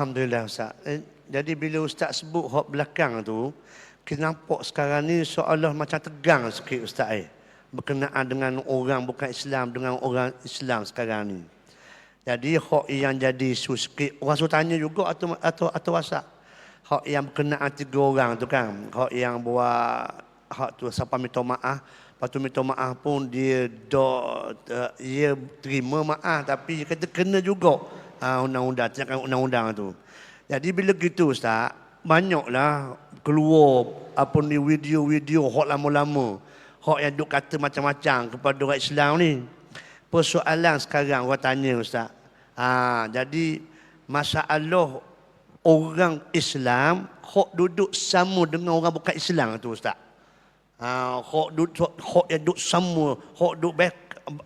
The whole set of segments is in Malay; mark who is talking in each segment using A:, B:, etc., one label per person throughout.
A: Alhamdulillah Ustaz. Eh, jadi bila Ustaz sebut hak belakang tu, kita nampak sekarang ni seolah macam tegang sikit Ustaz eh. Berkenaan dengan orang bukan Islam dengan orang Islam sekarang ni. Jadi hak yang jadi isu sikit, orang suruh tanya juga atau atau atau WhatsApp. Hak yang berkenaan tiga orang tu kan. Hak yang buat hak tu siapa minta maaf, lepas tu minta maaf pun dia dok uh, dia terima maaf tapi kata kena juga uh, undang-undang, tindakan undang-undang tu. Jadi bila gitu Ustaz, banyaklah keluar apa ni video-video hak lama-lama. Hak yang duk kata macam-macam kepada orang Islam ni. Persoalan sekarang orang tanya Ustaz. Ha, jadi masalah orang Islam hak duduk sama dengan orang bukan Islam tu Ustaz. Ha, hak duduk hak yang duduk sama, hak duduk back,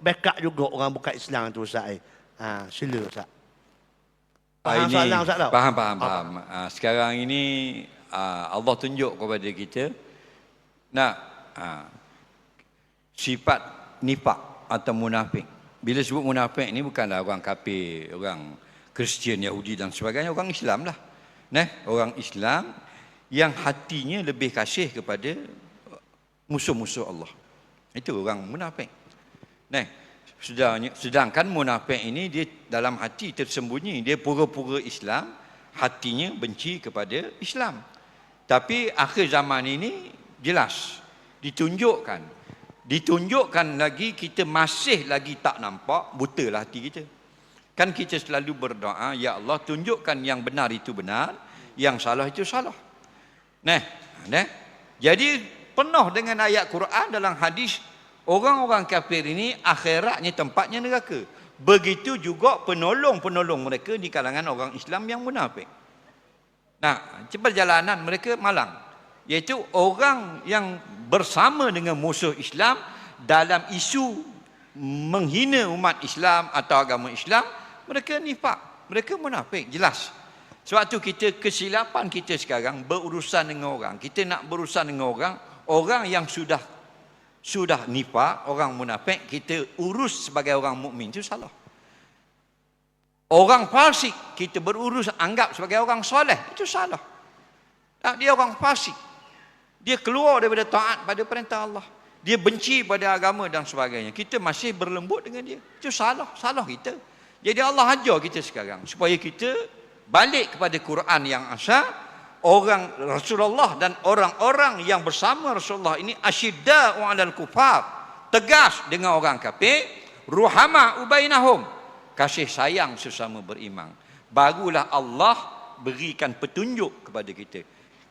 A: backup juga orang bukan Islam tu Ustaz. Ha, sila Ustaz. Faham
B: ini,
A: soalan Ustaz tak?
B: Faham, faham, faham. Ah, sekarang ini ah, Allah tunjuk kepada kita nak ah, sifat nifak atau munafik. Bila sebut munafik ni bukanlah orang kafir, orang Kristian, Yahudi dan sebagainya, orang Islam lah. Nah, orang Islam yang hatinya lebih kasih kepada musuh-musuh Allah. Itu orang munafik. Nah, sedangkan munafik ini dia dalam hati tersembunyi, dia pura-pura Islam, hatinya benci kepada Islam. Tapi akhir zaman ini jelas ditunjukkan. Ditunjukkan lagi kita masih lagi tak nampak butalah hati kita. Kan kita selalu berdoa, ya Allah tunjukkan yang benar itu benar, yang salah itu salah. Nah, nah. Jadi penuh dengan ayat Quran dalam hadis orang-orang kafir ini akhiratnya tempatnya neraka. Begitu juga penolong-penolong mereka di kalangan orang Islam yang munafik. Nah, perjalanan mereka malang. Iaitu orang yang bersama dengan musuh Islam dalam isu menghina umat Islam atau agama Islam, mereka nifak, mereka munafik, jelas. Sebab tu kita kesilapan kita sekarang berurusan dengan orang. Kita nak berurusan dengan orang, orang yang sudah sudah nifak, orang munafik, kita urus sebagai orang mukmin itu salah. Orang fasik kita berurus anggap sebagai orang soleh itu salah. Tak dia orang fasik. Dia keluar daripada taat pada perintah Allah. Dia benci pada agama dan sebagainya. Kita masih berlembut dengan dia. Itu salah, salah kita. Jadi Allah ajar kita sekarang supaya kita balik kepada Quran yang asal orang Rasulullah dan orang-orang yang bersama Rasulullah ini asyidda'u 'alal kufar tegas dengan orang kafir ruhama ubainahum kasih sayang sesama beriman. Barulah Allah berikan petunjuk kepada kita.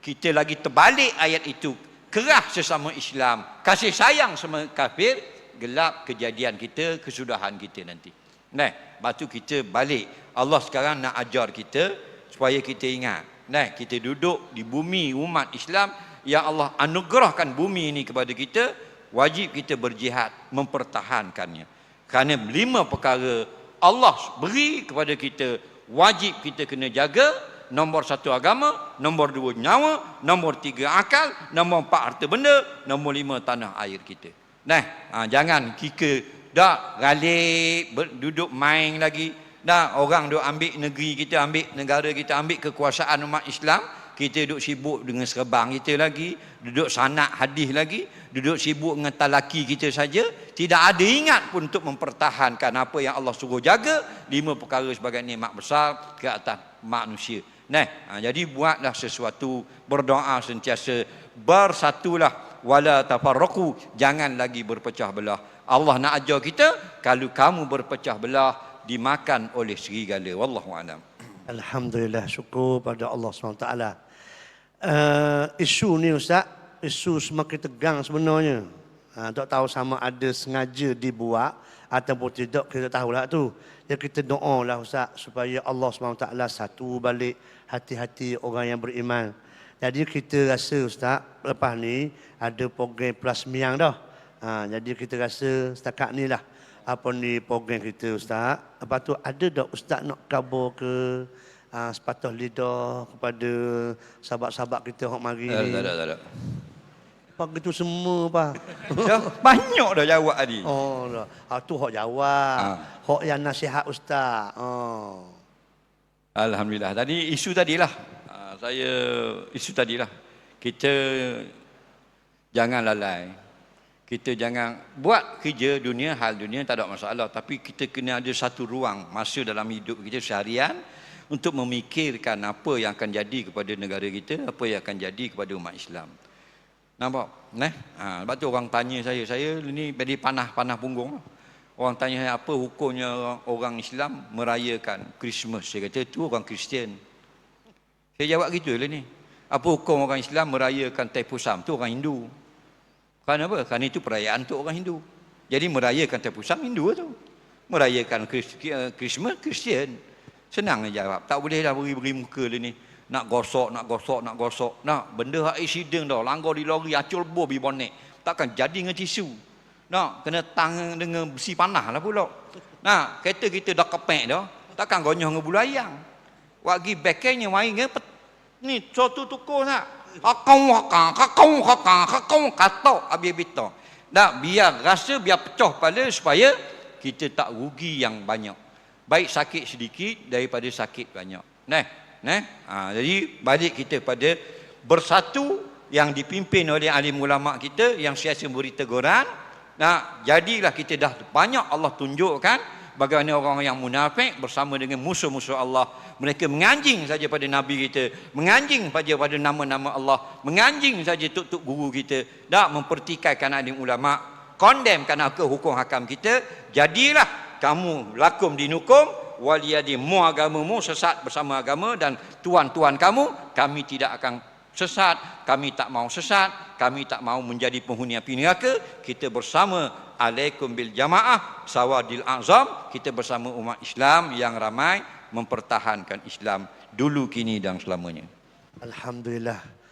B: Kita lagi terbalik ayat itu kerah sesama Islam kasih sayang sama kafir gelap kejadian kita kesudahan kita nanti. Nah batu kita balik. Allah sekarang nak ajar kita supaya kita ingat nah kita duduk di bumi umat Islam. Yang Allah anugerahkan bumi ini kepada kita. Wajib kita berjihad mempertahankannya. Kerana lima perkara Allah beri kepada kita wajib kita kena jaga. Nombor satu agama nombor dua nyawa nombor tiga akal nombor empat harta benda nombor lima tanah air kita. Nah ha, jangan kita dah galik ber- duduk main lagi dah orang duk ambil negeri kita ambil negara kita ambil kekuasaan umat Islam kita duduk sibuk dengan serbang kita lagi duduk sanak hadis lagi duduk sibuk dengan talaki kita saja tidak ada ingat pun untuk mempertahankan apa yang Allah suruh jaga lima perkara sebagai nikmat besar ke atas manusia. Nah ha, jadi buatlah sesuatu berdoa sentiasa bersatulah wala tafarraqu jangan lagi berpecah belah. Allah nak ajar kita kalau kamu berpecah belah dimakan oleh serigala wallahu alam
A: Alhamdulillah syukur pada Allah SWT. Uh, isu ni Ustaz, isu semakin tegang sebenarnya. Uh, tak tahu sama ada sengaja dibuat ataupun tidak, kita tahulah tu. Ya kita doa lah Ustaz supaya Allah SWT satu balik hati-hati orang yang beriman. Jadi kita rasa Ustaz, lepas ni ada program plus dah. Ha, jadi kita rasa setakat ni lah apa ni program kita Ustaz. Lepas tu ada tak Ustaz nak kabar ke uh, sepatah lidah kepada sahabat-sahabat kita yang mari
B: tak
A: ni.
B: tak ada, tak ada.
A: Apa gitu semua pak.
B: dah banyak dah jawab tadi
A: oh, dah. Ha, tu hak jawab.
B: Ha.
A: Hak yang nasihat Ustaz. Oh.
B: Alhamdulillah. Tadi isu tadilah. Ah, Saya isu tadilah. Kita jangan lalai. Kita jangan buat kerja dunia, hal dunia tak ada masalah. Tapi kita kena ada satu ruang masa dalam hidup kita seharian untuk memikirkan apa yang akan jadi kepada negara kita, apa yang akan jadi kepada umat Islam. Nampak? Nah, ha, sebab tu orang tanya saya, saya ni jadi panah-panah punggung. Orang tanya saya apa hukumnya orang, orang Islam merayakan Christmas. Saya kata tu orang Kristian. Saya jawab gitu lah ni. Apa hukum orang Islam merayakan Taipusam? Tu orang Hindu. Kerana apa? Kerana itu perayaan untuk orang Hindu. Jadi merayakan Taipusam Hindu tu. Merayakan Chris- eh, Christmas Kristian. Senang dia jawab. Tak boleh dah beri-beri muka lah ni. Nak gosok, nak gosok, nak gosok. Nak benda hak accident dah. Langgar di lori, acul bor bi bonek. Takkan jadi dengan tisu. Nak kena tang dengan besi panah lah pula. Nah, kereta kita dah kepek dah. Takkan gonyoh dengan bulu ayam. Wagi bekenya main dengan pet, ni suatu tukur tak. Kakau kakau, kakau kakau, kakau katok habis bita. Dah biar rasa biar pecah pada supaya kita tak rugi yang banyak. Baik sakit sedikit daripada sakit banyak. Nah, nah. Ha, jadi balik kita pada bersatu yang dipimpin oleh alim ulama kita yang siasa beri teguran. Nah, jadilah kita dah banyak Allah tunjukkan bagaimana orang yang munafik bersama dengan musuh-musuh Allah. Mereka menganjing saja pada Nabi kita, menganjing saja pada nama-nama Allah, menganjing saja tuk-tuk guru kita, tak mempertikaikan alim ulama, condemn kerana ke hukum hakam kita, jadilah kamu lakum dinukum. Waliyadi mu agamamu sesat bersama agama dan tuan-tuan kamu kami tidak akan sesat, kami tak mau sesat, kami tak mau menjadi penghuni api neraka, kita bersama alaikum bil jamaah sawadil azam, kita bersama umat Islam yang ramai mempertahankan Islam dulu kini dan selamanya.
A: Alhamdulillah.